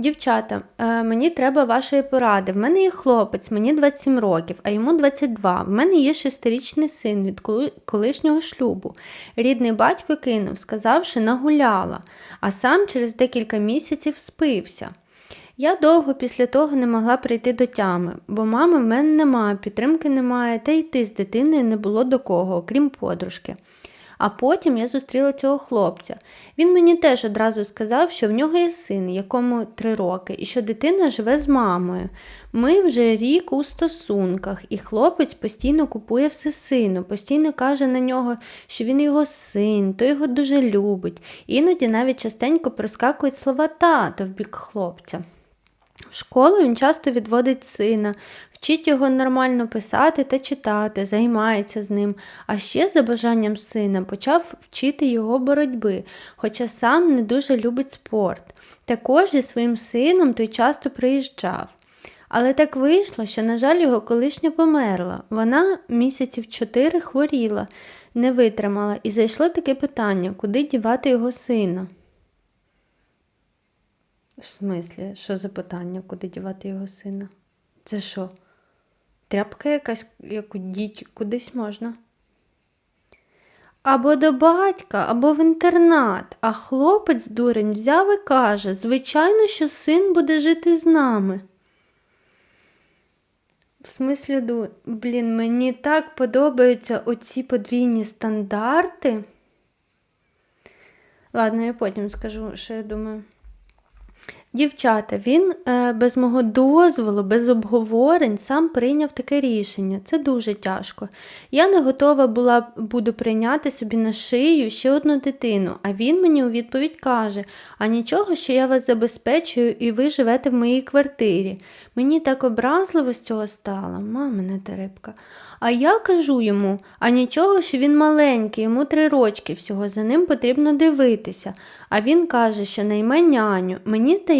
Дівчата, е, мені треба вашої поради. В мене є хлопець, мені 27 років, а йому 22. В мене є шестирічний син від колишнього шлюбу. Рідний батько кинув, сказавши, нагуляла, а сам через декілька місяців спився. Я довго після того не могла прийти до тями, бо мами в мене немає, підтримки немає, та йти з дитиною не було до кого, окрім подружки. А потім я зустріла цього хлопця. Він мені теж одразу сказав, що в нього є син, якому три роки, і що дитина живе з мамою. Ми вже рік у стосунках, і хлопець постійно купує все сину, постійно каже на нього, що він його син, то його дуже любить. Іноді навіть частенько проскакують слова тато в бік хлопця. В школу він часто відводить сина, вчить його нормально писати та читати, займається з ним, а ще за бажанням сина почав вчити його боротьби, хоча сам не дуже любить спорт. Також зі своїм сином той часто приїжджав. Але так вийшло, що, на жаль, його колишня померла. Вона місяців чотири хворіла, не витримала, і зайшло таке питання, куди дівати його сина. В смислі, що за питання, куди дівати його сина? Це що? Тряпка якась, яку діть кудись можна? Або до батька, або в інтернат, а хлопець дурень взяв і каже, звичайно, що син буде жити з нами. В смислі, блін, мені так подобаються оці подвійні стандарти. Ладно, я потім скажу, що я думаю. Дівчата, він е, без мого дозволу, без обговорень сам прийняв таке рішення. Це дуже тяжко. Я не готова була буду прийняти собі на шию ще одну дитину, а він мені у відповідь каже: а нічого, що я вас забезпечую і ви живете в моїй квартирі. Мені так образливо з цього стало, мамина терепка. А я кажу йому, а нічого, що він маленький, йому три рочки всього, за ним потрібно дивитися. А він каже, що найме няню. Мені здається,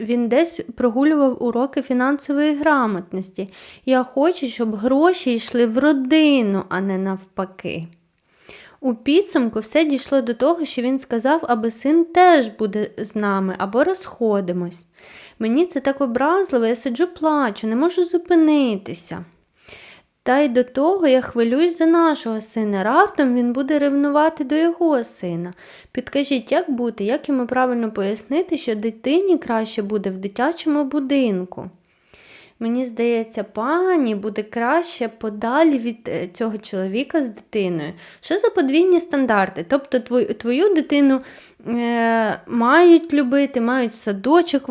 він десь прогулював уроки фінансової грамотності. Я хочу, щоб гроші йшли в родину, а не навпаки. У підсумку все дійшло до того, що він сказав, аби син теж буде з нами або розходимось. Мені це так образливо, я сиджу плачу, не можу зупинитися. Та й до того я хвилююсь за нашого сина. Раптом він буде ревнувати до його сина. Підкажіть, як бути, як йому правильно пояснити, що дитині краще буде в дитячому будинку? Мені здається, пані буде краще подалі від е, цього чоловіка з дитиною. Що за подвійні стандарти? Тобто твою, твою дитину е, мають любити, мають садочок